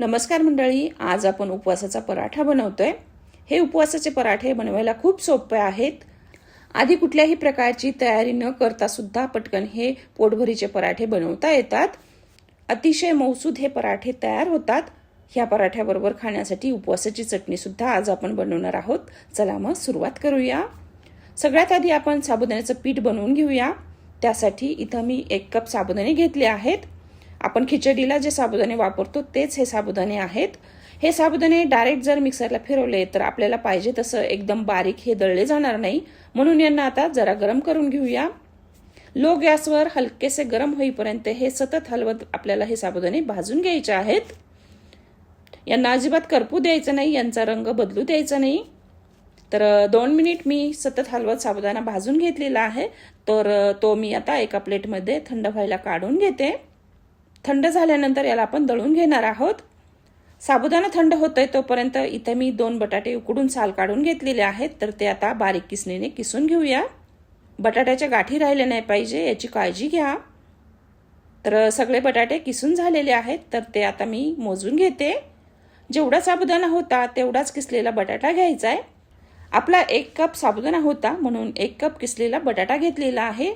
नमस्कार मंडळी आज आपण उपवासाचा पराठा बनवतोय. हे उपवासाचे पराठे बनवायला खूप सोपे आहेत. आधी कुठल्याही प्रकारची तयारी न करता सुद्धा पटकन हे पोटभरीचे पराठे बनवता येतात. अतिशय मौसूद हे पराठे तयार होतात. ह्या पराठ्याबरोबर खाण्यासाठी उपवासाची चटणी सुद्धा आज आपण बनवणार आहोत. चला मग सुरुवात करूया. सगळ्यात आधी आपण साबुदाण्याचं पीठ बनवून घेऊया. त्यासाठी इथं मी एक कप साबुदाणे घेतले आहेत. आपण खिचडीला जे साबुदाणे वापरतो तेच हे साबुदाणे आहेत. हे साबुदाणे डायरेक्ट जर मिक्सरला फिरवले तर आपल्याला पाहिजे तसं एकदम बारीक हे दळले जाणार नाही. म्हणून यांना आता जरा गरम करून घेऊया. लो गॅसवर हलकेसे गरम होईपर्यंत हे सतत हलवत आपल्याला हे साबुदाणे भाजून घ्यायचे आहेत. यांना अजिबात करपू द्यायचं नाही यांचा रंग बदलू द्यायचा नाही. तर दोन मिनिट मी सतत हलवत साबुदाणा भाजून घेतलेला आहे. तर तो मी आता एका प्लेटमध्ये थंड व्हायला काढून घेते. थंड झाल्यानंतर याला आपण दळून घेणार आहोत. साबुदाणा थंड होत आहे तोपर्यंत इथे मी दोन बटाटे उकडून साल काढून घेतलेले आहेत. तर ते आता बारीक किसणीने किसून घेऊया. बटाट्याच्या गाठी राहिल्या नाही पाहिजे याची काळजी घ्या. तर सगळे बटाटे किसून झालेले आहेत तर ते आता मी मोजून घेते. जेवढा साबुदाणा होता तेवढाच किसलेला बटाटा घ्यायचा आहे आपला एक कप साबुदाणा होता म्हणून एक कप किसलेला बटाटा घेतलेला आहे.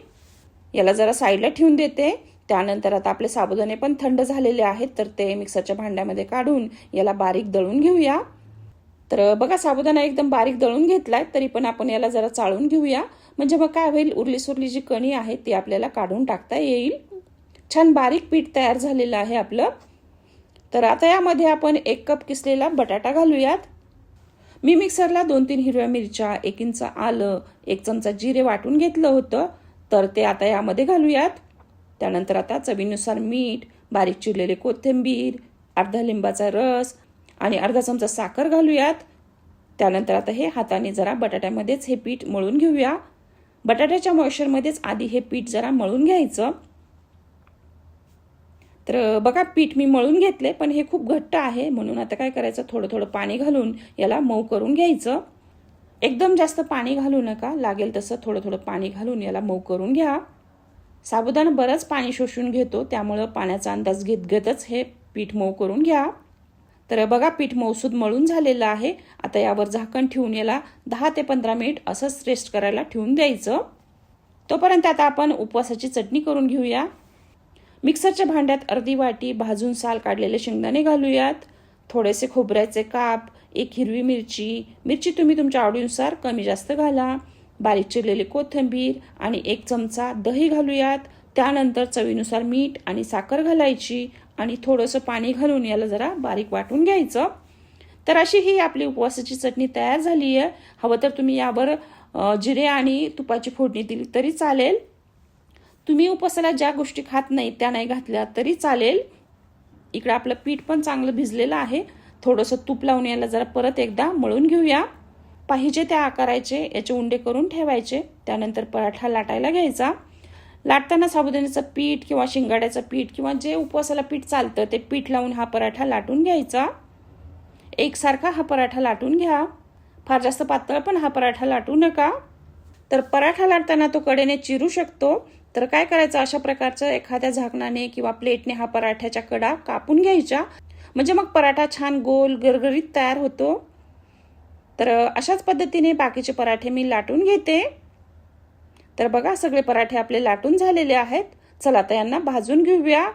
याला जरा साईडला ठेवून देते. त्यानंतर आता आपले साबुदाणे पण थंड झालेले आहेत तर ते मिक्सरच्या भांड्यामध्ये काढून याला बारीक दळून घेऊया. तर बघा साबुदाणा एकदम बारीक दळून घेतलाय तरी पण आपण याला जरा चाळून घेऊया. म्हणजे मग काय होईल उरली सुरली जी कणी आहे ती आपल्याला काढून टाकता येईल. छान बारीक पीठ तयार झालेलं आहे आपलं. तर आता यामध्ये आपण एक कप किसलेला बटाटा घालूयात. मी मिक्सरला दोन तीन हिरव्या मिरच्या एक इंच आलं एक चमचा जिरे वाटून घेतलं होतं तर ते आता यामध्ये घालूयात. त्यानंतर आता चवीनुसार मीठ बारीक चिरलेले कोथिंबीर अर्धा लिंबाचा रस आणि अर्धा चमचा साखर घालूयात. त्यानंतर आता हे हाताने जरा बटाट्यामध्येच हे पीठ मळून घेऊया. बटाट्याच्या मॉइश्चरमध्येच आधी हे पीठ जरा मळून घ्यायचं. तर बघा पीठ मी मळून घेतले पण हे खूप घट्ट आहे. म्हणून आता काय करायचं? थोडं थोडं पाणी घालून याला मऊ करून घ्यायचं. एकदम जास्त पाणी घालू नका. लागेल तसं थोडं थोडं पाणी घालून याला मऊ करून घ्या. साबुदाणा बरंच पाणी शोषून घेतो त्यामुळं पाण्याचा अंदाज घेत घेतच हे पीठ मऊ करून घ्या. तर बघा पीठ मौसूद मळून झालेलं आहे. आता यावर झाकण ठेवून याला दहा ते पंधरा मिनिट असंच रेस्ट करायला ठेवून द्यायचं. तोपर्यंत आता आपण उपवासाची चटणी करून घेऊया. मिक्सरच्या भांड्यात अर्धी वाटी भाजून साल काढलेले शेंगदाणे घालूयात. थोडेसे खोबऱ्याचे काप एक हिरवी मिरची. मिरची तुम्ही तुमच्या आवडीनुसार कमी जास्त घाला. बारीक चिरलेली कोथिंबीर आणि एक चमचा दही घालूयात. त्यानंतर चवीनुसार मीठ आणि साखर घालायची आणि थोडंसं पाणी घालून याला जरा बारीक वाटून घ्यायचं. तर अशी ही आपली उपवासाची चटणी तयार झाली आहे. हवं तर तुम्ही यावर जिरे आणि तुपाची फोडणी दिली तरी चालेल. तुम्ही उपवासाला ज्या गोष्टी खात नाही त्या नाही घातल्या तरी चालेल. इकडं आपलं पीठ पण चांगलं भिजलेलं आहे. थोडंसं तूप लावून याला जरा परत एकदा मळून घेऊया. पाहिजे त्या आकाराचे याचे उंडे करून ठेवायचे. त्यानंतर पराठा लाटायला घ्यायचा. लाटताना साबुदाण्याचं पीठ किंवा शिंगाड्याचं पीठ किंवा जे उपवासाला पीठ चालतं ते पीठ लावून हा पराठा लाटून घ्यायचा. एकसारखा हा पराठा लाटून घ्या. फार जास्त पातळ पण हा पराठा लाटू नका. तर पराठा लाटताना तो कडेने चिरू शकतो. तर काय करायचं? अशा प्रकारचं एखाद्या झाकणाने किंवा प्लेटने हा पराठ्याच्या कडा कापून घ्यायच्या म्हणजे मग पराठा छान गोल गरगरीत तयार होतो. तर अशाच पद्धतीने बाकीचे पराठे मी लाटून घेते. तर बघा सगळे पराठे आपले लाटून झालेले आहेत. चला तर यांना भाजून घेऊया.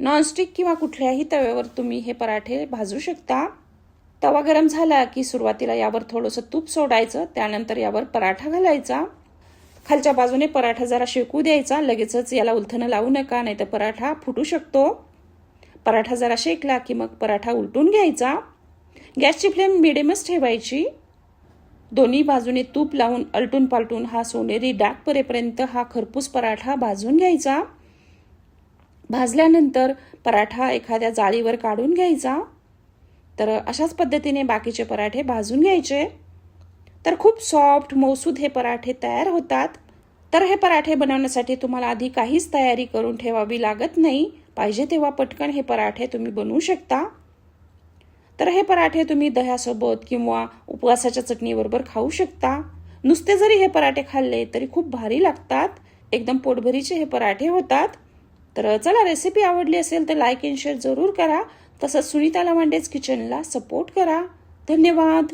नॉनस्टिक किंवा कुठल्याही तव्यावर तुम्ही हे पराठे भाजू शकता. तवा गरम झाला की सुरुवातीला यावर थोडंसं तूप सोडायचं त्यानंतर यावर पराठा घालायचा. खालच्या बाजूने पराठा जरा शेकू द्यायचा लगेचच याला उलथणं लावू नका नाही तर पराठा फुटू शकतो. पराठा जरा शेकला की मग पराठा उलटून घ्यायचा. गॅसची फ्लेम मिडियमच ठेवायची. दोन्ही बाजूने तूप लावून अलटून पालटून हा सोनेरी डाग परेपर्यंत हा खरपूस पराठा भाजून घ्यायचा. भाजल्यानंतर पराठा एखाद्या जाळीवर काढून घ्यायचा. तर अशाच पद्धतीने बाकीचे पराठे भाजून घ्यायचे. तर खूप सॉफ्ट मौसूद हे पराठे तयार होतात. तर हे पराठे बनवण्यासाठी तुम्हाला आधी काहीच तयारी करून ठेवावी लागत नाही. पाहिजे तेव्हा पटकन हे पराठे तुम्ही बनवू शकता. तर हे पराठे तुम्ही दह्यासोबत किंवा उपवासाच्या चटणीबरोबर खाऊ शकता. नुसते जरी हे पराठे खाल्ले तरी खूप भारी लागतात. एकदम पोटभरीचे हे पराठे होतात. तर चला रेसिपी आवडली असेल तर लाईक अँड शेअर जरूर करा. तसंच सुनीता लवांडेज किचनला सपोर्ट करा. धन्यवाद!